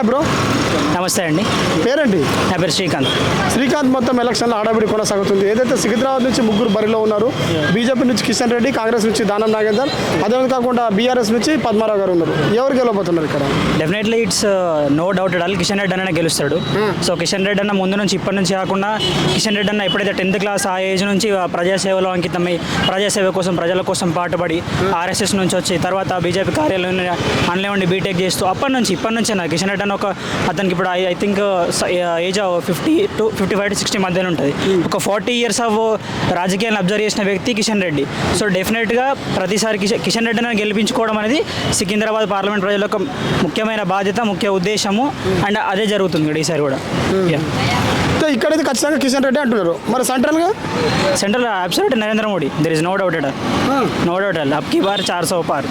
Hi bro నమస్తే అండి. పేరేంటి? నా పేరు శ్రీకాంత్. శ్రీకాంత్ మొత్తం ఎలక్షన్లో హడావిడి కొనసాగుతుంది. ఏదైతే సికింద్రాబాద్ నుంచి ముగ్గురు బరిలో ఉన్నారు బీజేపీ నుంచి కిషన్ రెడ్డి కాంగ్రెస్ నుంచి దానం నాగేందర్ అదేవిధంగా కాకుండా బీఆర్ఎస్ నుంచి పద్మారావు గారు ఉన్నారు. ఎవరు గెలవబోతున్నారు ఇక్కడ? డెఫినెట్లీ ఇట్స్ నో డౌట్ అల్ కిషన్ రెడ్డి అన్న గెలుస్తాడు. సో కిషన్ రెడ్డి అన్న ముందు నుంచి ఇప్పటి నుంచి కాకుండా కిషన్ రెడ్డి అన్న ఎప్పుడైతే టెన్త్ క్లాస్ ఆ ఏజ్ నుంచి ప్రజాసేవలో అంకితమై ప్రజాసేవ కోసం ప్రజల కోసం పాటుపడి ఆర్ఎస్ఎస్ నుంచి వచ్చి తర్వాత బీజేపీ కార్యాలయం అందులో ఉండి బీటెక్ చేస్తూ అప్పటి నుంచి ఇప్పటి నుంచి అన్న కిషన్ రెడ్డి అన్న ఒక అతనికి ఇప్పుడు I think age fifty to fifty five to sixty మధ్యలో ఉంటుంది. ఒక ఫార్టీ ఇయర్స్ ఆఫ్ రాజకీయాలను అబ్జర్వ్ చేసిన వ్యక్తి కిషన్ రెడ్డి. సో డెఫినెట్గా ప్రతిసారి కిషన్ కిషన్ రెడ్డిని గెలిపించుకోవడం అనేది సికింద్రాబాద్ పార్లమెంట్ ప్రజల యొక్క ముఖ్యమైన బాధ్యత ముఖ్య ఉద్దేశము. అండ్ అదే జరుగుతుంది కూడా ఈసారి కూడా. అయితే ఇక్కడైతే ఖచ్చితంగా కిషన్ రెడ్డి అంటున్నారు. మరి సెంట్రల్గా? Central absolute Narendra Modi. There is no doubt at no doubt అల్ అప్కి బార్ చార్ సో పార్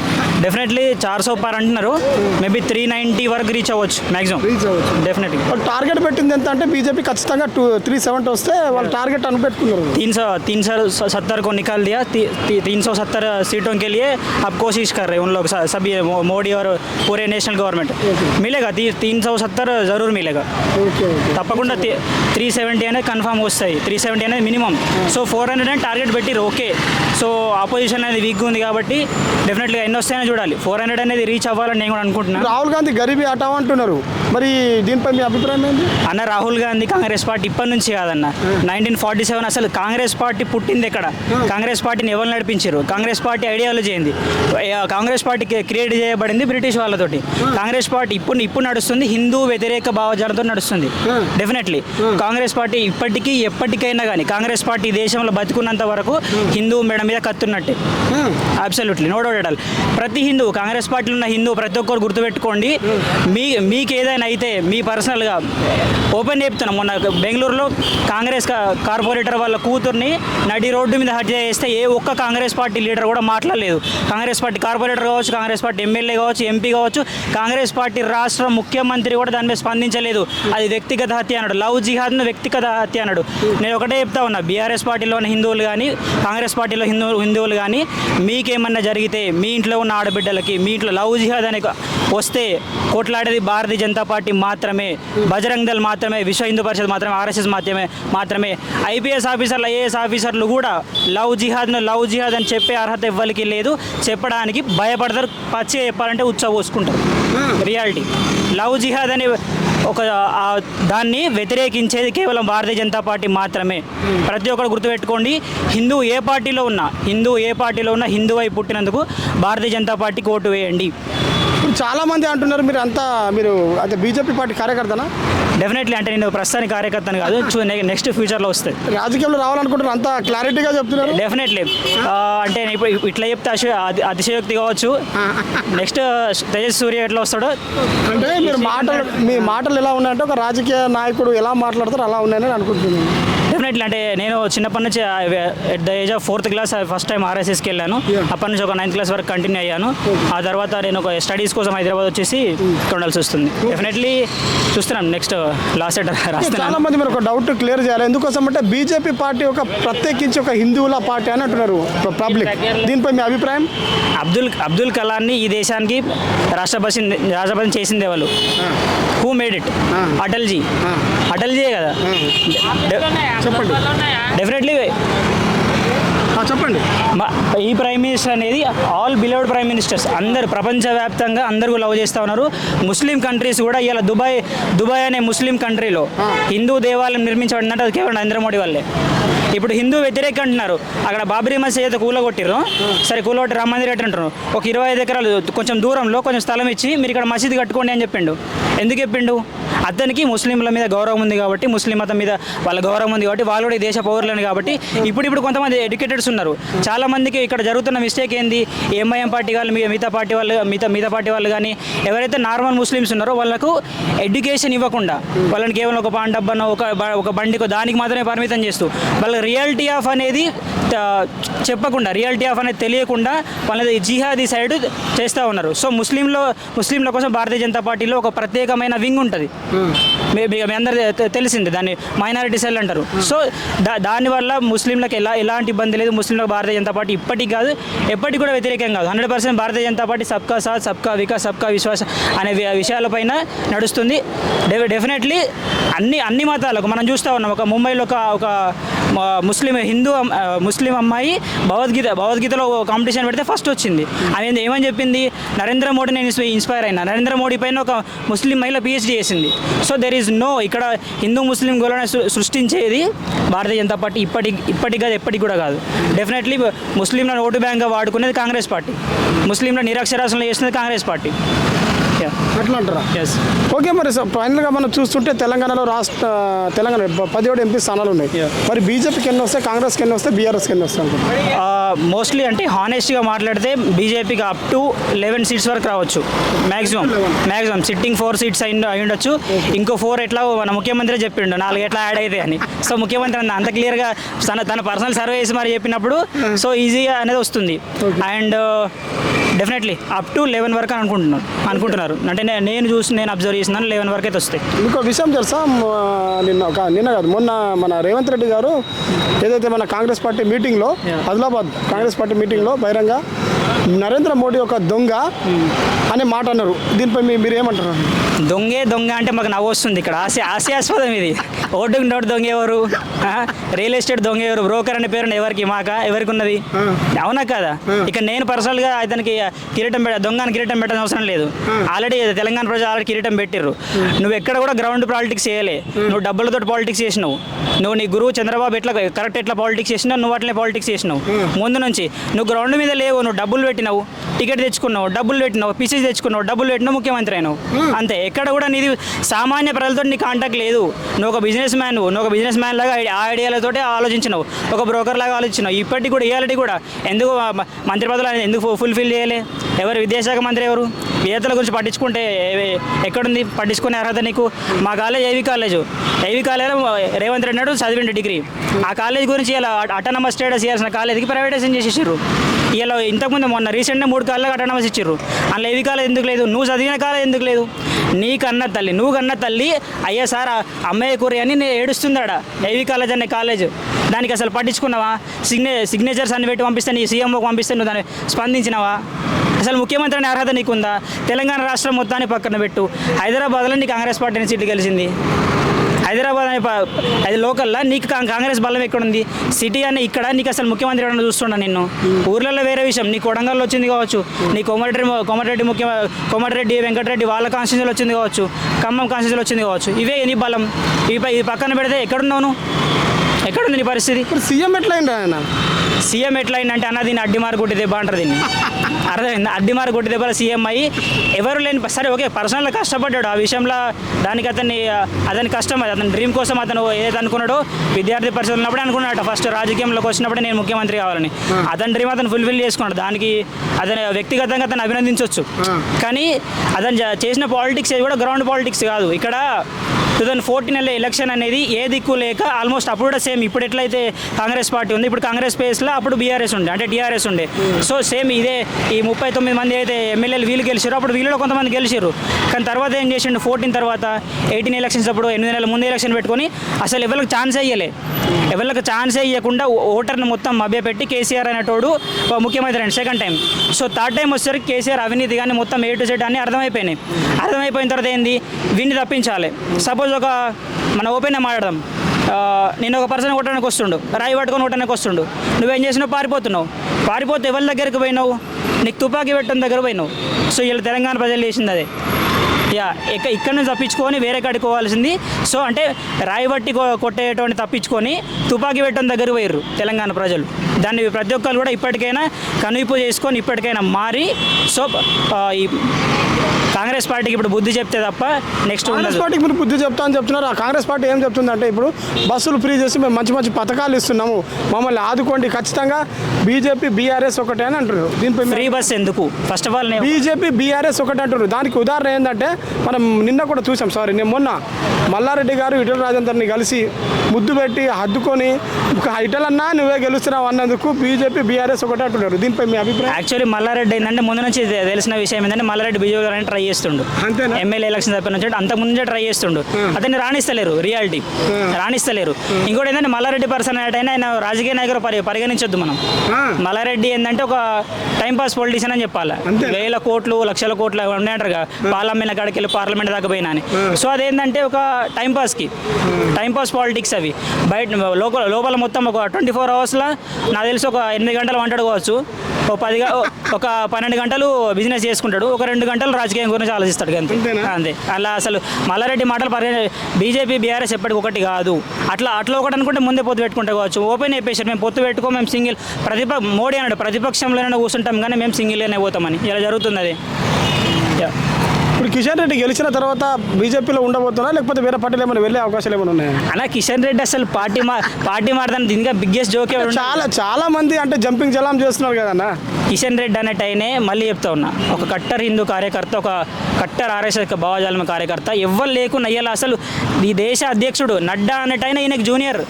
డెఫినెట్లీ చార్ సో పార్ అంటున్నారు. మేబీ త్రీ నైంటీ వరకు రీచ్ అవ్వచ్చు మ్యాక్సిమం డెఫినెట్గా వాళ్ళు టార్గెట్ పెట్టింది ఎంత అంటే బీజేపీ ఖచ్చితంగా టూ త్రీ సెవెంటీ వస్తే వాళ్ళు టార్గెట్ అని పెట్టుకున్నారు तीन सौ तीन सौ सत्तर को निकाल दिया ती, ती, तीन सौ सत्तर सीटों के लिए अब कोशिश कर रहे हैं उन लोग स- सभी मो- मोदी और पूरे नेशनल गवर्नमेंट मिलेगा ती, तीन सौ सत्तर ज़रूर मिलेगा ఓకే ఓకే తప్పకుండా త్రీ సెవెంటీ అనేది కన్ఫర్మ్ వస్తాయి త్రీ సెవెంటీ అనేది మినిమం సో ఫోర్ హండ్రెడ్ అని టార్గెట్ పెట్టిరు ఓకే సో ఆపోజిషన్ అనేది వీక్గా ఉంది కాబట్టి డెఫినెట్గా ఎన్ని వస్తాయని చూడాలి ఫోర్ హండ్రెడ్ అనేది రీచ్ అవ్వాలని నేను కూడా అనుకుంటున్నాను రాహుల్ గాంధీ గరీబీ హటావ్ అంటున్నారు మరి దీనిపై మీ అభిప్రాయం ఏంటి? అన్న రాహుల్ గాంధీ కాంగ్రెస్ పార్టీ ఇప్పటి నుంచి కాదన్న. నైన్టీన్ ఫార్టీ సెవెన్ అసలు కాంగ్రెస్ పార్టీ పుట్టింది ఎక్కడ? కాంగ్రెస్ పార్టీని ఎవరు నడిపించారు? కాంగ్రెస్ పార్టీ ఐడియాలజీ ఏంది? కాంగ్రెస్ పార్టీ క్రియేట్ చేయబడింది బ్రిటిష్ వాళ్ళతోటి. కాంగ్రెస్ పార్టీ ఇప్పుడు ఇప్పుడు నడుస్తుంది హిందూ వ్యతిరేక భావజాలతో నడుస్తుంది. డెఫినెట్లీ కాంగ్రెస్ పార్టీ ఇప్పటికీ ఎప్పటికైనా కానీ కాంగ్రెస్ పార్టీ ఈ దేశంలో బతుకున్నంత వరకు హిందూ మేడం మీద కత్తున్నట్టే. అబ్సల్యూట్లీ నో డౌట్ ప్రతి హిందూ కాంగ్రెస్ పార్టీలో ఉన్న హిందూ ప్రతి ఒక్కరు గుర్తుపెట్టుకోండి. మీ మీకు ఏదైనా అయితే మీ పర్సనల్గా ఓపెన్ చెప్తున్నాం మొన్న బెంగళూరులో కాంగ్రెస్ కార్పొరేటర్ వాళ్ళ కూతుర్ని నడి రోడ్డు మీద హత్య చేస్తే ఏ ఒక్క కాంగ్రెస్ పార్టీ లీడర్ కూడా మాట్లాడలేదు. కాంగ్రెస్ పార్టీ కార్పొరేటర్ కావచ్చు కాంగ్రెస్ పార్టీ ఎమ్మెల్యే కావచ్చు ఎంపీ కావచ్చు కాంగ్రెస్ పార్టీ రాష్ట్ర ముఖ్యమంత్రి కూడా దానిపై స్పందించలేదు. అది వ్యక్తిగత హత్య అన్నాడు. లవ్ జిహాద్ను వ్యక్తిగత హత్య అన్నాడు. నేను ఒకటే చెప్తా ఉన్నా బీఆర్ఎస్ పార్టీలో ఉన్న హిందువులు కానీ కాంగ్రెస్ పార్టీలో హిందూ హిందువులు కానీ మీకేమన్నా జరిగితే మీ ఇంట్లో ఉన్న ఆడబిడ్డలకి మీ ఇంట్లో లవ్ జిహాద్ అని వస్తే కొట్లాడేది భారతీయ జనతా పార్టీ మాత్రమే బజరంగ్ దళ్ మాత్రమే విశ్వ హిందూ పరిషత్ మాత్రమే ఆర్ఎస్ఎస్ మాత్రమే మాత్రమే. ఐపీఎస్ ఆఫీసర్లు ఐఏఎస్ ఆఫీసర్లు కూడా లవ్ జిహాద్ను లవ్ జిహాద్ అని చెప్పే అర్హత ఎవ్వరికి లేదు. చెప్పడానికి భయపడతారు. పచ్చిగా చెప్పాలంటే ఉత్సవ పోసుకుంటారు. రియాలిటీ. లవ్ జిహాద్ అనే ఒక దాన్ని వ్యతిరేకించేది కేవలం భారతీయ జనతా పార్టీ మాత్రమే. ప్రతి ఒక్కరు గుర్తుపెట్టుకోండి హిందూ ఏ పార్టీలో ఉన్నా హిందూ ఏ పార్టీలో ఉన్నా హిందూ అయి పుట్టినందుకు భారతీయ జనతా పార్టీకి ఓటు వేయండి. ఇప్పుడు చాలా మంది అంటున్నారు మీరు అంతా మీరు అంటే బీజేపీ పార్టీ కార్యకర్తనా? డెఫినెట్లీ అంటే నేను ప్రస్తుతానికి కార్యకర్తను కాదు నెక్స్ట్ ఫ్యూచర్లో వస్తుంది రాజకీయంలో రావాలనుకుంటున్నారు అంత క్లారిటీగా చెప్తున్నారు? డెఫినెట్లీ అంటే నేను ఇప్పుడు ఇట్లా చెప్తే అతిశయోక్తి కావచ్చు. నెక్స్ట్ తేజస్ సూర్య ఎట్లా వస్తాడో? అంటే మీరు మాటలు మీ మాటలు ఎలా ఉన్నాయంటే ఒక రాజకీయ నాయకుడు ఎలా మాట్లాడతారో అలా ఉన్నాయని అనుకుంటున్నాను. డెఫినెట్లీ అంటే నేను చిన్నప్పటి నుంచి at the age of fourth class first time ఆర్ఎస్ఎస్కి వెళ్ళాను. అప్పటి నుంచి ఒక నైన్త్ క్లాస్ వరకు కంటిన్యూ అయ్యాను. ఆ తర్వాత నేను ఒక స్టడీస్ కోసం హైదరాబాద్ వచ్చేసి ఇక్కడ ఉండాల్సి వస్తుంది. డెఫినెట్లీ చూస్తున్నాను నెక్స్ట్ లాస్ట్ సెట్ చాలా రాస్తున్నాను. మంది మీరు ఒక డౌట్ క్లియర్ చేయాలి. ఎందుకోసం అంటే బీజేపీ పార్టీ ఒక ప్రత్యేకించి ఒక హిందువుల పార్టీ అని అంటున్నారు పబ్లిక్ దీనిపై మీ అభిప్రాయం? అబ్దుల్ అబ్దుల్ కలాంని ఈ దేశానికి రాష్ట్రపతి రాష్ట్రపతి చేసింది ఎవరు? Who made it Atalji. అటల్జీయే కదా. చెప్పండి. డెఫినెట్లీ చెప్పండి. ఈ ప్రైమ్ మినిస్టర్ అనేది ఆల్ బిలౌడ్ ప్రైమ్ మినిస్టర్స్. అందరు ప్రపంచవ్యాప్తంగా అందరూ లవ్ చేస్తూ ఉన్నారు. ముస్లిం కంట్రీస్ కూడా ఇలా దుబాయ్ దుబాయ్ అనే ముస్లిం కంట్రీలో హిందూ దేవాలయం నిర్మించబడిందంటే అది కేవలం నరేంద్ర మోడీ వల్లే. ఇప్పుడు హిందూ వ్యతిరేక అంటున్నారు. అక్కడ బాబరీ మసీద్ అయితే కూలగొట్టిర్రు. సరే కూలగొట్టి రామ మందిర్ అంటారు ఒక ఇరవై ఐదు ఎకరాలు కొంచెం దూరంలో కొంచెం స్థలం ఇచ్చి మీరు ఇక్కడ మసీద్ కట్టుకోండి అని చెప్పిండు. ఎందుకు చెప్పిండు? అతనికి ముస్లింల మీద గౌరవం ఉంది కాబట్టి ముస్లిం మతం మీద వాళ్ళ గౌరవం ఉంది కాబట్టి వాళ్ళు కూడా ఈ దేశ పౌరులని కాబట్టి ఇప్పుడు ఇప్పుడు కొంతమంది ఎడ్యుకేటెడ్స్ ఉన్నారు చాలా మందికి ఇక్కడ జరుగుతున్న మిస్టేక్ ఏంది? ఎంఐఎం పార్టీ వాళ్ళు మీ- మిగతా పార్టీ వాళ్ళు మిగతా మిగతా పార్టీ వాళ్ళు కానీ ఎవరైతే నార్మల్ ముస్లిమ్స్ ఉన్నారో వాళ్ళకు ఎడ్యుకేషన్ ఇవ్వకుండా వాళ్ళని కేవలం ఒక పాన్ డబ్బన ఒక ఒక బండికో దానికి మాత్రమే పరిమితం చేస్తూ వాళ్ళ రియాలిటీ ఆఫ్ అనేది చెప్పకుండా రియాలిటీ ఆఫ్ అనేది తెలియకుండా వాళ్ళది జిహాదీ సైడ్ చేస్తూ ఉన్నారు. సో ముస్లింలో ముస్లింల కోసం భారతీయ జనతా పార్టీలో ఒక ప్రత్యేకమైన వింగ్ ఉంటుంది. మీ అందరు తెలిసింది దాన్ని మైనారిటీ సెల్ అంటారు. సో దా దానివల్ల ముస్లింలకు ఎలా ఎలాంటి ఇబ్బంది లేదు ముస్లింలకు భారతీయ జనతా పార్టీ ఇప్పటికి కాదు ఎప్పటికి కూడా వ్యతిరేకం కాదు. Hundred percent Bharatiya Janata party సబ్కా సాత్ సబ్కా వికాస్ సబ్కా విశ్వాస్ అనే విషయాలపైన నడుస్తుంది. డెఫినెట్లీ అన్ని అన్ని మతాలకు మనం చూస్తూ ఉన్నాం. ఒక ముంబైలో ఒక ఒక ముస్లిం హిందూ ముస్లిం అమ్మాయి భగవద్గీత భగవద్గీతలో కాంపిటీషన్ పెడితే ఫస్ట్ వచ్చింది. ఆమె ఏమని చెప్పింది? నరేంద్ర మోడీ నేను ఇన్స్పైర్ అయినా. నరేంద్ర మోడీ పైన ఒక ముస్లిం మహిళ పిహెచ్డీ చేసింది. సో దెర్ ఈజ్ నో ఇక్కడ హిందూ ముస్లిం గోళన సృష్టించేది భారతీయ జనతా పార్టీ ఇప్పటి ఇప్పటికి కాదు ఎప్పటికి కూడా కాదు. డెఫినెట్లీ ముస్లింలను ఓటు బ్యాంక్గా వాడుకునేది కాంగ్రెస్ పార్టీ. ముస్లింల నిరక్షరాస్యంలో చేసినది కాంగ్రెస్ పార్టీ. అట్లా అంటారా ఓకే మరి ఫైనల్గా మనం చూస్తుంటే తెలంగాణలో రాష్ట్ర తెలంగాణ పదిహేడు ఎంపీ స్థానాలు ఉన్నాయి. మరి బీజేపీకి ఎన్ని వస్తాయి కాంగ్రెస్కి ఎన్ని వస్తాయి బీఆర్ఎస్కి ఎన్ని వస్తాయి మోస్ట్లీ అంటే హానెస్ట్గా మాట్లాడితే బీజేపీకి అప్ టు లెవెన్ సీట్స్ వరకు రావచ్చు. Maximum maximum sitting four seats అయి అయి ఉండొచ్చు. ఇంకో ఫోర్ ఎట్లా మన ముఖ్యమంత్రి చెప్పిండు నాలుగు ఎట్లా యాడ్ అయితే అని. సో ముఖ్యమంత్రి అంత క్లియర్గా తన తన పర్సనల్ సర్వే చేసి మరి చెప్పినప్పుడు సో ఈజీగా అనేది వస్తుంది. And definitely up to eleven వరకు అని అనుకుంటున్నాను అనుకుంటున్నారు. అంటే నే- నేను చూసి నేను అబ్జర్వ్ చేసినాను లెవెన్ వరకు అయితే వస్తాయి. ఇంకో విషయం తెలుసా? నిన్న ఒక నిన్న కాదు మొన్న మన రేవంత్ రెడ్డి గారు ఏదైతే మన కాంగ్రెస్ పార్టీ మీటింగ్లో. ఆదిలాబాద్ కాంగ్రెస్ పార్టీ మీటింగ్లో బహిరంగ నరేంద్ర మోడీ ఒక దొంగ అనే మాట అన్నారు. దీనిపై మీ- మీరు ఏమంటారు దొంగే దొంగ అంటే మాకు నవ్వు వస్తుంది ఇక్కడ. ఆశ హాస్యాస్పదం ఇది. ఓటుకు నోటు దొంగ ఎవరు? రియల్ ఎస్టేట్ దొంగ ఎవరు? బ్రోకర్ అనే పేరు ఎవరికి? మాక? ఎవరికి ఉన్నది అవునా కదా? ఇక నేను పర్సనల్గా అతనికి కిరీటం పెట్ట దొంగ అని కిరీటం పెట్టాల్సిన అవసరం లేదు. ఆల్రెడీ తెలంగాణ ప్రజలు ఆల్రెడీ కిరీటం పెట్టిర్రు. నువ్వు ఎక్కడ కూడా గ్రౌండ్ పాలిటిక్స్ చేయలే. నువ్వు డబ్బులతో పాలిటిక్స్ చేసినావు. నువ్వు నీ గురువు చంద్రబాబు ఎట్లా కరెక్ట్ ఎట్లా పాలిటిక్స్ చేసినావు నువ్వు అట్లనే పాలిటిక్స్ చేసినావు. ముందు నుంచి నువ్వు గ్రౌండ్ మీద లేవు. నువ్వు డబ్బులు పెట్టినావు. టికెట్ తెచ్చుకున్నావు. డబ్బులు పెట్టినావు. పిసిసి తెచ్చుకున్నావు డబ్బులు పెట్టినావు ముఖ్యమంత్రి అయినావు. అంతే. ఎక్కడ కూడా నీది సామాన్య ప్రజలతో నీ కాంటాక్ట్ లేదు. నువ్వు ఒక బిజినెస్ మ్యాన్ నువ్వు ఒక బిజినెస్ మ్యాన్ లాగా ఆ ఐడియాలతోటి ఆలోచించినావు. ఒక బ్రోకర్ లాగా ఆలోచించినావు. ఇప్పటికి కూడా ఇవాళ కూడా ఎందుకు మంత్రి పదవులు అనేది ఎందుకు ఫుల్ఫిల్ చేయలే? ఎవరు విద్యాశాఖ మంత్రి ఎవరు? విద్యార్థుల గురించి పట్టించుకుంటే ఎక్కడుంది? పట్టించుకునే అర్హత నీకు? మా college AV college? AV college Revanth Reddy నాడు చదివిండు డిగ్రీ. ఆ కాలేజ్ గురించి ఇలా అటానమస్ స్టేటస్ చేయాల్సిన కాలేజీకి ప్రైవేటైజేషన్ చేసేసారు ఇలా ఇంతకుముందు మొన్న రీసెంట్గా మూడు కాలేజ్ అటానమస్ ఇచ్చారు అందులో ఏవి కాలే ఎందుకు లేదు? నువ్వు చదివిన కాలేజ్ ఎందుకు లేదు? నీకన్న తల్లి నువ్వు కన్న తల్లి అయ్యా సార్ అమ్మాయి కూర అని నేను ఏడుస్తుందాడ? ఏవి కాలేజ్ అనే కాలేజ్? దానికి అసలు పట్టించుకున్నావా? సిగ్నే సిగ్నేచర్స్ అన్ని పెట్టి పంపిస్తే నీ సీఎంఓకి పంపిస్తే నువ్వు దాన్ని స్పందించినావా? అసలు ముఖ్యమంత్రి అనే అర్హత నీకుందా? తెలంగాణ రాష్ట్రం మొత్తాన్ని పక్కన పెట్టు. హైదరాబాద్లో నీ కాంగ్రెస్ పార్టీని సీట్లు గెలిచింది. హైదరాబాద్ అనే అది లోకల్లో? నీకు కాంగ్రెస్ బలం ఎక్కడ ఉంది సిటీ అనే ఇక్కడ నీకు అసలు ముఖ్యమంత్రి ఎవరైనా చూస్తున్నా నిన్ను? ఊర్లలో వేరే విషయం. నీ కొడంగల్లో వచ్చింది కావచ్చు. నీ కోమటిరెడ్డి కోమటిరెడ్డి ముఖ్య కోమటిరెడ్డి వెంకటరెడ్డి వాళ్ళ కాన్స్టిట్యూన్సీలో వచ్చింది కావచ్చు. ఖమ్మం కాన్స్టిట్యూన్సీలో వచ్చింది కావచ్చు. ఇవే నీ బలం. ఇవి ఇది పక్కన పెడితే ఎక్కడున్నావు? ఎక్కడుంది నీ పరిస్థితి? ఇప్పుడు సీఎం ఎట్లా అయింది ఆయన? సీఎం ఎట్లా అయిందంటే అన్న దీన్ని అడ్డిమారు కొట్టి దెబ్బ అంటారు దీన్ని. అర్థమైంది అడ్డిమారు కొట్టి దెబ్బల సీఎం అయ్యి ఎవరు లేని సరే ఓకే పర్సనల్గా కష్టపడ్డాడు. ఆ విషయంలో దానికి అతన్ని అతని కష్టం అది అతని డ్రీమ్ కోసం అతను ఏదైతే అనుకున్నాడో విద్యార్థి పరిస్థితులు ఉన్నప్పుడే అనుకున్నాడు ఫస్ట్ రాజకీయంలోకి వచ్చినప్పుడే నేను ముఖ్యమంత్రి కావాలని. అతని డ్రీమ్ అతను ఫుల్ఫిల్ చేసుకున్నాడు. దానికి అతని వ్యక్తిగతంగా అతను అభినందించవచ్చు కానీ అతను చేసిన పాలిటిక్స్ కూడా గ్రౌండ్ పాలిటిక్స్ కాదు. ఇక్కడ టూ థౌసండ్ ఫోర్టీన్ ఎలక్షన్ అనేది ఏ దిక్కు లేక ఆల్మోస్ట్ అప్పుడు కూడా సేమ్ ఇప్పుడు ఎట్లయితే కాంగ్రెస్ పార్టీ ఉంది ఇప్పుడు కాంగ్రెస్ ప్లేస్లో అప్పుడు బీఆర్ఎస్ ఉండే అంటే టీఆర్ఎస్ ఉండే. సో సేమ్ ఇదే ఈ ముప్పై తొమ్మిది మంది అయితే ఎమ్మెల్యేలు వీళ్ళు గెలిచారు అప్పుడు వీళ్ళలో కొంతమంది గెలిచారు. కానీ తర్వాత ఏం చేసిండు ఫోర్టీన్ తర్వాత ఎయిటీన్ ఎలక్షన్స్ అప్పుడు ఎనిమిది నెలల ముందు ఎలక్షన్ పెట్టుకొని అసలు ఎవరికి ఛాన్స్ అయ్యలే ఎవరికి ఛాన్స్ ఇవ్వకుండా ఓటర్ని మొత్తం మభ్యపెట్టి కేసీఆర్ అనేటోడు ముఖ్యమంత్రి అండి second time so third time వచ్చేసరికి కేసీఆర్ అవినీతి కానీ మొత్తం ఏ టు జెడ్ అని అర్థమైపోయినాయి. అర్థమైపోయిన తర్వాత ఏంది? వీడిని తప్పించాలి. సపోజ్ ఒక మన ఓపెన్గా మాట్లాడదాం. నేను ఒక పర్సన్ కొట్టడానికి వస్తుండు. రాయి పట్టుకొని కొట్టడానికి వస్తుండు. నువ్వేం చేసినావు పారిపోతున్నావు. పారిపోతే ఎవరి దగ్గరికి పోయినావు? నీకు తుపాకీ పెట్టడం దగ్గర పోయినావు. సో వీళ్ళు తెలంగాణ ప్రజలు చేసింది అదే. యా ఇక ఇక్కడ నుంచి తప్పించుకొని వేరే కాడికి పోవాల్సింది. సో అంటే రాయి బట్టి కొట్టేటువంటి తప్పించుకొని తుపాకీ పెట్టడం దగ్గర పోయిర్రు తెలంగాణ ప్రజలు. దాన్ని ప్రతి ఒక్కరు కూడా ఇప్పటికైనా కనువిప్పు చేసుకొని ఇప్పటికైనా మారి సో ఈ కాంగ్రెస్ పార్టీకి ఇప్పుడు బుద్ధి చెప్తే తప్ప నెక్స్ట్ కాంగ్రెస్ పార్టీకి మీరు బుద్ధి చెప్తా అని చెప్తున్నారు. ఆ కాంగ్రెస్ పార్టీ ఏం చెప్తుందంటే ఇప్పుడు బస్సులు ఫ్రీ చేసి మేము మంచి మంచి పథకాలు ఇస్తున్నాము. మమ్మల్ని ఆదుకోండి. ఖచ్చితంగా బీజేపీ బీఆర్ఎస్ ఒకటే అని అంటున్నారు. దీనిపై ఫ్రీ బస్ ఎందుకు? First of all BJP BRS ఒకటి అంటున్నారు. దానికి ఉదాహరణ ఏంటంటే మనం నిన్న కూడా చూసాం. సారీ నేను మొన్న మల్లారెడ్డి గారు ఇటల రాజేందర్ని కలిసి ముద్దు పెట్టి హద్దుకొని ఇటలన్నా నువ్వే గెలుస్తున్నావు అన్నందుకు బీజేపీ బీఆర్ఎస్ ఒకటే అంటున్నారు దీనిపై మీ అభిప్రాయం? యాక్చువల్లీ మల్లారెడ్డి ఏంటంటే ముందు నుంచి తెలిసిన విషయం ఏంటంటే మల్లారెడ్డి బీజేపీ గారిని ట్రై చేస్తుండు? ఎమ్మెల్యే ఎలక్షన్ తప్ప నుంచి అంత ముందు ట్రై చేస్తుండు. అతన్ని రాణిస్తలేరు రియాలిటీ రాణిస్తలేరు. ఇంకోటి ఏంటంటే మల్లారెడ్డి పర్సన్ అయినా ఆయన రాజకీయ నాయకులు పరి పరిగణించొద్దు మనం. మల్లారెడ్డి ఏంటంటే ఒక టైం పాస్ పొలిటీషియన్ అని చెప్పాలి? వేల కోట్లు లక్షల కోట్లు ఉన్నాయంటారు కదా. పార్లమెంట్ కాడికి వెళ్ళి పార్లమెంట్ దాకా పోయినా అని. సో అదేంటంటే ఒక టైం పాస్కి టైం పాస్ పాలిటిక్స్ అవి. బయట లోపల లోపల మొత్తం ఒక ట్వంటీ ఫోర్ అవర్స్లో నాకు తెలిసి ఒక ఎనిమిది గంటలు వంటాడుకోవచ్చు. ఒక పది ఒక పన్నెండు గంటలు బిజినెస్ చేసుకుంటాడు. ఒక రెండు గంటలు రాజకీయం గురించి ఆలోచిస్తాడు అంతే? అంతే. అలా అసలు మల్లారెడ్డి మాటలు పరి బీజేపీ బీఆర్ఎస్ ఎప్పటికి ఒకటి కాదు. అట్లా అట్లా ఒకటి అనుకుంటే ముందే పొత్తు పెట్టుకుంటే కావచ్చు. ఓపెన్ చెప్పేసారు మేము పొత్తు పెట్టుకో మేము సింగిల్ ప్రతిప మోడీ అన్నాడు ప్రతిపక్షంలోనే కూర్చుంటాం కానీ మేము సింగిల్గానే పోతామని. ఇలా జరుగుతుంది అది. ఇప్పుడు కిషన్ రెడ్డి గెలిచిన తర్వాత బీజేపీలో ఉండబోతున్నా లేకపోతే వేరే పార్టీలు ఏమైనా వెళ్ళే అవకాశాలు ఏమైనా ఉన్నాయా? అన్న కిషన్ రెడ్డి అసలు పార్టీ మా పార్టీ మారదానికి ఇంకా బిగ్గెస్ట్ జోకే. చాలా చాలా మంది అంటే జంపింగ్ జలాం చేస్తున్నారు కదన్నా కిషన్ రెడ్డి అనేటైనే మళ్ళీ చెప్తా ఉన్నా. ఒక కట్టర్ హిందూ కార్యకర్త ఒక కట్టర్ ఆర్ఎస్ఎస్ భావజాలం కార్యకర్త ఎవ్వరు లేకుండా అయ్యేలా అసలు ఈ దేశ అధ్యక్షుడు నడ్డా అనేటైన ఈయనకు జూనియర్.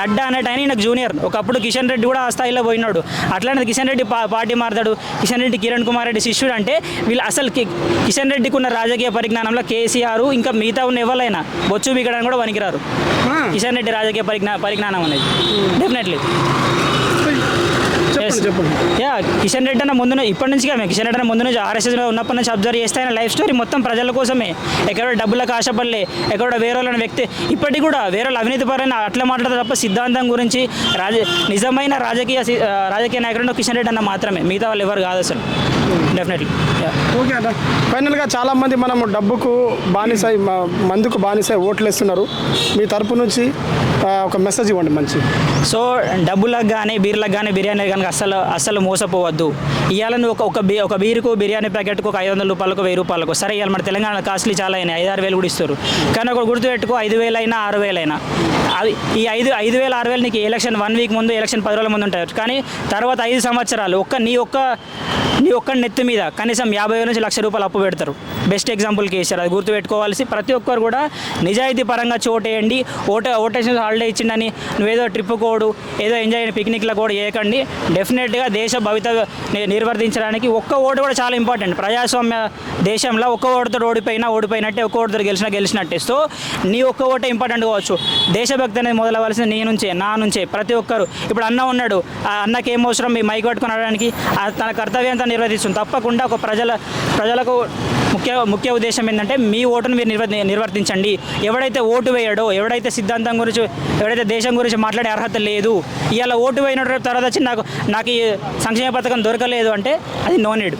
నడ్డా అనేటైన ఈయనకు జూనియర్. ఒకప్పుడు కిషన్ రెడ్డి కూడా ఆ స్థాయిలో పోయినాడు. అట్లాంటి కిషన్ రెడ్డి పార్టీ మారతాడు. కిషన్ రెడ్డి కిరణ్ కుమార్ రెడ్డి శిష్యుడు అంటే వీళ్ళు అసలు కిషన్ రెడ్డికి ఉన్న రాజకీయ పరిజ్ఞానంలో కేసీఆర్ ఇంకా మిగతా ఉన్న ఎవరైనా బొచ్చు బిగడానికి కూడా వనికిరారు ఆ. కిషన్ రెడ్డి రాజకీయ పరిజ్ఞా పరిజ్ఞానం అనేది. డెఫినెట్లీ యా కిషన్ రెడ్డి అన్న ముందు ఇప్పటి నుంచి మేము కిషన్ రెడ్డి అన్న ముందు నుంచి ఆర్ఎస్ఎస్లో ఉన్నప్పటి నుంచి అబ్జర్వ్ చేస్తే ఆయన లైఫ్ స్టోరీ మొత్తం ప్రజల కోసమే. ఎక్కడో డబ్బులకు ఆశపడలే ఎక్కడో వేరే వాళ్ళని వ్యక్తి ఇప్పటికి కూడా వేరే వాళ్ళు అవినీతి పరైన అట్లా మాట్లాడతారు తప్ప సిద్ధాంతం గురించి రాజ నిజమైన రాజకీయ రాజకీయ నాయకుడు కిషన్ రెడ్డి అన్న మాత్రమే. మిగతా వాళ్ళు ఎవరు కాదు అసలు. డెఫినెట్లీ ఓకే అన్న. ఫైనల్గా చాలా మంది మనం డబ్బుకు బానిసై మందుకు బానిసై ఓట్లు వేస్తున్నారు మీ తరపు నుంచి ఒక మెసేజ్ ఇవ్వండి మంచి సో డబ్బులకు కానీ బీర్లకు కానీ బిర్యానీ కానీ అస్సలు అస్సలు మోసపోవద్దు. ఇవాళ నువ్వు ఒక ఒక బీ ఒక బీరుకు బిర్యానీ ప్యాకెట్కు ఒక ఐదు వందల రూపాయలకు వెయ్యి రూపాయలకు. సరే ఇవాళ మన తెలంగాణ కాస్ట్లీ చాలా అయినాయి. ఐదు ఆరు వేలు కూడా ఇస్తారు. కానీ ఒక గుర్తుపెట్టుకో ఐదు వేలైనా ఆరు వేలైనా. అది ఈ ఐదు ఐదు వేల ఆరు వేలు నీకు ఎలక్షన్ వన్ వీక్ ముందు ఎలక్షన్ పది రోజుల ముందు ఉంటాయి కానీ తర్వాత ఐదు సంవత్సరాలు ఒక్క నీ ఒక్క నీ ఒక్క నెత్తి మీద కనీసం యాభై వేల నుంచి లక్ష రూపాయలు అప్పు పెడతారు. బెస్ట్ ఎగ్జాంపుల్ కేసీఆర్ అది గుర్తుపెట్టుకోవాల్సి ప్రతి ఒక్కరు కూడా నిజాయితీ పరంగా చోటేయండి. ఓట ఓటేషన్ హాలిడే ఇచ్చిండని నువ్వేదో ట్రిప్ కోడు ఏదో ఎంజాయ్ పిక్నిక్ల కూడా చేయకండి. డెఫినెట్గా దేశ భవిత నిర్వర్తించడానికి ఒక్క ఓటు కూడా చాలా ఇంపార్టెంట్ ప్రజాస్వామ్య దేశంలో ఒక్క ఓటుతో ఓడిపోయినా ఓడిపోయినట్టే ఒక్క ఓటుతో గెలిచినా గెలిచినట్టే. సో నీ ఒక్క ఓటే ఇంపార్టెంట్ కావచ్చు. భక్తి అనేది మొదలవలసింది నీ నుంచే నా నుంచే ప్రతి ఒక్కరు. ఇప్పుడు అన్న ఉన్నాడు ఆ అన్నకి ఏం అవసరం? మీ మైక్ పట్టుకొని తన కర్తవ్యం తన కర్తవ్యంతో నిర్వర్తిస్తుంది. తప్పకుండా ఒక ప్రజల ప్రజలకు ముఖ్య ముఖ్య ఉద్దేశం ఏంటంటే మీ ఓటును మీరు నిర్వ నిర్వర్తించండి. ఎవడైతే ఓటు వేయడో ఎవడైతే సిద్ధాంతం గురించి ఎవడైతే దేశం గురించి మాట్లాడే అర్హత లేదు ఇవాళ ఓటు వేయిన తర్వాత వచ్చి నాకు నాకు ఈ సంక్షేమ పథకం దొరకలేదు అంటే అది నో నీడ్.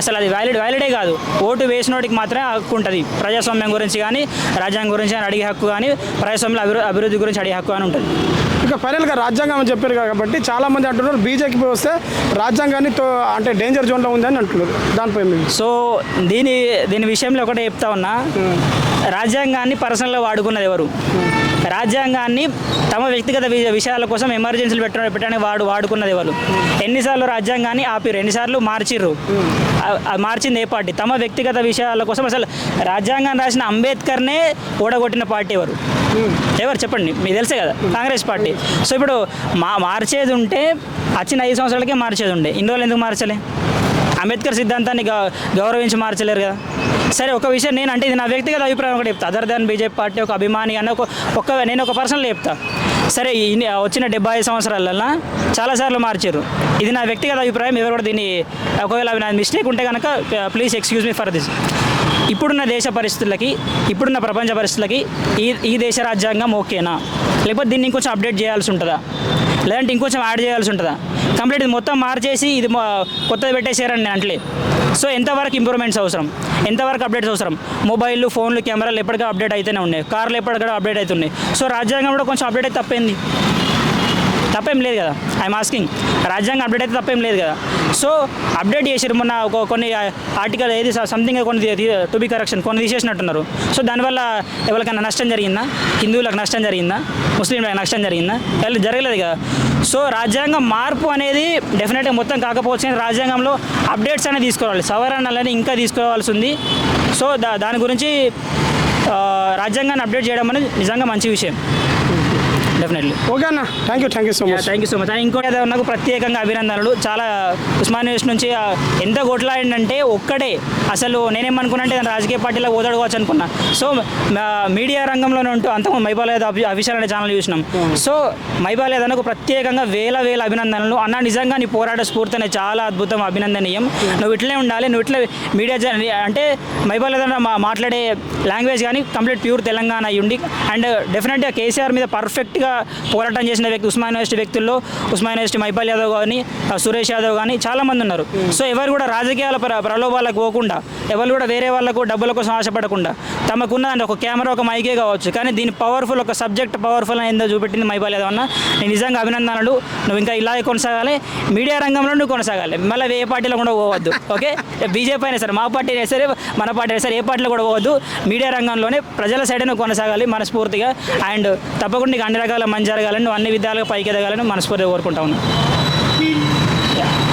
అసలు అది వ్యాలిడ్ వ్యాలిడే కాదు. ఓటు వేసినోడికి మాత్రమే హక్కు ఉంటుంది. ప్రజాస్వామ్యం గురించి కానీ రాజ్యాంగం గురించి కానీ అడిగే హక్కు కానీ ప్రజాస్వామ్య అభివృద్ధి అభివృద్ధి గురించి అడిగే హక్కు అని ఉంటుంది. ఇక ఫైనల్గా రాజ్యాంగం అని చెప్పారు కాబట్టి చాలా మంది అంటున్నారు బీజేపీ వస్తే రాజ్యాంగాన్ని అంటే డేంజర్ జోన్లో ఉందని అంటున్నారు. దానిపై సో దీని దీని విషయంలో ఒకటే చెప్తా ఉన్నా. రాజ్యాంగాన్ని పర్సనల్గా వాడుకున్నది ఎవరు? రాజ్యాంగాన్ని తమ వ్యక్తిగత విషయాల కోసం ఎమర్జెన్సీలు పెట్ట పెట్టడానికి వాడు వాడుకున్నది ఎవరు? ఎన్నిసార్లు రాజ్యాంగాన్ని ఆపిరు ఎన్నిసార్లు మార్చిర్రు? మార్చింది ఏ పార్టీ? తమ వ్యక్తిగత విషయాల కోసం అసలు రాజ్యాంగాన్ని రాసిన అంబేద్కర్నే ఓడగొట్టిన పార్టీ ఎవరు? ఎవరు చెప్పండి మీకు తెలుసే కదా కాంగ్రెస్ పార్టీ. సో ఇప్పుడు మా మార్చేది ఉంటే వచ్చిన ఐదు సంవత్సరాలకే మార్చేది ఉండే. ఇన్ని రోజులు ఎందుకు మార్చలే? అంబేద్కర్ సిద్ధాంతాన్ని గౌరవించి మార్చలేరు కదా. సరే ఒక విషయం నేను అంటే ఇది నా వ్యక్తిగత అభిప్రాయం ఒకటి చెప్తా. అదర్ దాన్ బీజేపీ పార్టీ ఒక అభిమాని అని ఒక నేను ఒక పర్సనల్ చెప్తా. సరే ఇన్ని- వచ్చిన డెబ్బై ఐదు సంవత్సరాలలో చాలాసార్లు మార్చారు. ఇది నా వ్యక్తిగత అభిప్రాయం ఎవరు కూడా దీన్ని ఒకవేళ నా మిస్టేక్ ఉంటే కనుక please excuse me for this ఇప్పుడున్న దేశ పరిస్థితులకి ఇప్పుడున్న ప్రపంచ పరిస్థితులకి ఈ ఈ దేశ రాజ్యాంగం ఓకేనా? లేకపోతే దీన్ని ఇంకొంచెం అప్డేట్ చేయాల్సి ఉంటుందా? లేదంటే ఇంకొంచెం యాడ్ చేయాల్సి ఉంటుందా? కంప్లీట్ ఇది మొత్తం మార్చేసి ఇది కొత్తది పెట్టేసారని నేను అంటలే సో ఎంతవరకు ఇంప్రూవ్మెంట్స్ అవసరం? ఎంతవరకు అప్డేట్స్ అవసరం? మొబైల్ ఫోన్లు కెమెరాలు ఎప్పటికీ అప్డేట్ అయితేనే ఉన్నాయి. కార్లు ఎప్పటికీ అప్డేట్ అవుతున్నాయి సో రాజ్యాంగం కూడా కొంచెం అప్డేట్ అయితే తప్పింది? తప్పేం లేదు కదా. ఐఎమ్ ఆస్కింగ్ రాజ్యాంగం అప్డేట్ అయితే తప్పేం లేదు కదా. సో అప్డేట్ చేసారు మొన్న ఒక కొన్ని ఆర్టికల్ ఏది సంథింగ్ కొన్ని టు బి కరెక్షన్ కొన్ని తీసేసినట్టున్నారు. సో దానివల్ల ఎవరికైనా నష్టం జరిగిందా? హిందువులకు నష్టం జరిగిందా? ముస్లింలకు నష్టం జరిగిందా? ఎవరికి జరగలేదు కదా. సో రాజ్యాంగం మార్పు అనేది డెఫినెట్గా మొత్తం కాకపోవచ్చు కానీ రాజ్యాంగంలో అప్డేట్స్ అనేది తీసుకోవాలి. సవరణలని ఇంకా తీసుకోవాల్సి ఉంది. సో దా దాని గురించి రాజ్యాంగాన్ని అప్డేట్ చేయడం అనేది నిజంగా మంచి విషయం. డెఫినెట్లీ ఓకే అన్న. Thank you thank you so much thank you so much ఇంకోటి ఏదో నాకు ప్రత్యేకంగా అభినందనలు. చాలా ఉస్మాన్ యూనివర్సిటీ నుంచి ఎంత కొట్లాడిందంటే ఒక్కడే అసలు నేనేమనుకున్నా అంటే రాజకీయ పార్టీలో ఓదాడుకోవచ్చు అనుకున్నా. సో మీడియా రంగంలోనే ఉంటూ అంత మైబాలేదు అఫీషియల్ అనే ఛానల్ చూసినాం. సో మైబాలేదు అన్నకు ప్రత్యేకంగా వేల వేల అభినందనలు. అన్న నిజంగా నీ పోరాట స్ఫూర్తి అనేది చాలా అద్భుతం అభినందనీయం. నువ్వు ఇట్లే ఉండాలి నువ్వు ఇట్లా మీడియా అంటే మైబాలేదు అన్న మాట్లాడే లాంగ్వేజ్ కానీ కంప్లీట్ ప్యూర్ తెలంగాణ అయి ఉండి అండ్ డెఫినెట్గా కేసీఆర్ మీద పర్ఫెక్ట్గా పోరాటం చేసిన వ్యక్తి ఉస్మాన్ యూనివర్సిటీ వ్యక్తుల్లో ఉస్మాన్ యూనివర్సిటీ మైపాల్ యాదవ్ కానీ సురేష్ యాదవ్ కానీ చాలామంది ఉన్నారు. సో ఎవరు కూడా రాజకీయాల ప్ర- ప్రలోభాలకు పోకుండా ఎవరు కూడా వేరే వాళ్ళకు డబ్బుల కోసం ఆశపడకుండా తమకున్న ఒక కెమెరా ఒక మైకే కావచ్చు. కానీ దీని పవర్ఫుల్ ఒక సబ్జెక్ట్ పవర్ఫుల్ ఏందో చూపెట్టింది మైపాల్ యాదవ్ అన్న నేను నిజంగా అభినందనలు. నువ్వు ఇంకా ఇలాగే కొనసాగాలి మీడియా రంగంలో నువ్వు కొనసాగాలి. మళ్ళీ ఏ పార్టీలో కూడా పోవద్దు ఓకే? బీజేపీ అయినా సరే మా పార్టీ అయినా సరే మన పార్టీ అయినా సరే ఏ పార్టీలో కూడా పోవద్దు. మీడియా రంగంలోనే ప్రజల సైడ్ నువ్వు కొనసాగాలి మనస్ఫూర్తిగా. అండ్ తప్పకుండా నీకు అన్ని రకాల మంచి జరగాలని అన్ని విధాలుగా పైకి ఎదగాలని మనస్ఫూర్తిగా కోరుకుంటా ఉన్నాను.